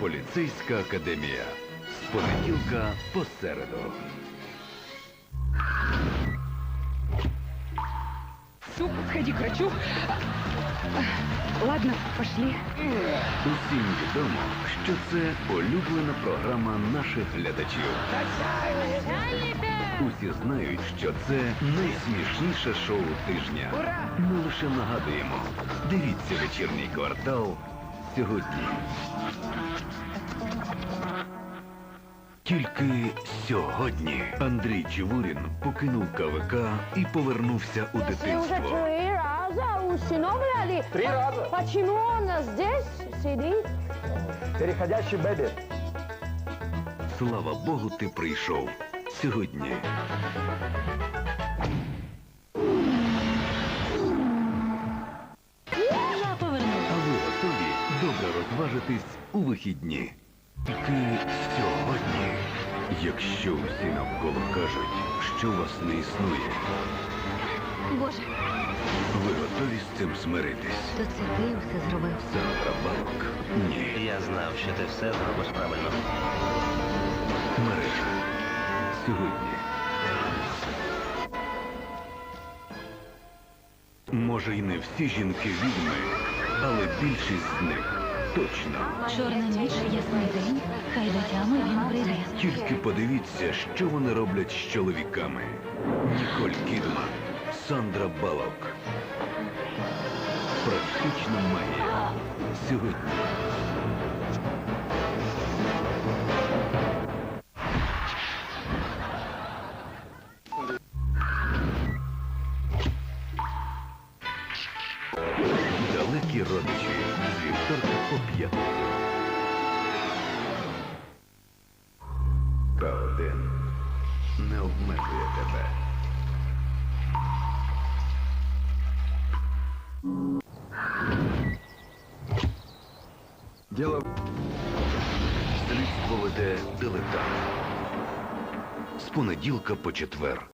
Поліцейська академія. З понеділка по середу. Суп, сходи к врачу. Ладно, пошли. Усім відомо, що це улюблена програма наших глядачів. Усі знають, що це найсмішніше шоу тижня. Ми лише нагадуємо. Дивіться вечірній квартал сьогодні. Тільки сьогодні Андрій Чевурін покинув КВК і повернувся у Ты уже дитинство. три раза усыновляли. Три раза. Почему он здесь сидит? Переходящий бэби. Слава Богу, ти прийшов сьогодні. Добре розважитись у вихідні? Тільки сьогодні. Якщо всі навколо кажуть, що вас не існує, Боже, ви готові з цим смиритись? то це ти все зробив. Завтра балок. Ні. Я знав, що ти все зробиш правильно. Мережа. Сьогодні. Може, й не всі жінки відьми, але більшість з них точно. Чорна ніч, ясний день, хай до тями він прийде. Тільки подивіться, що вони роблять з чоловіками. Ніколь Кідман, Сандра Балок. Практична магія. Сьогодні. Далекі родичі п'ятницю. К1 не обмежує тебе. Дело Слідство веде дилетант. З понеділка по четвер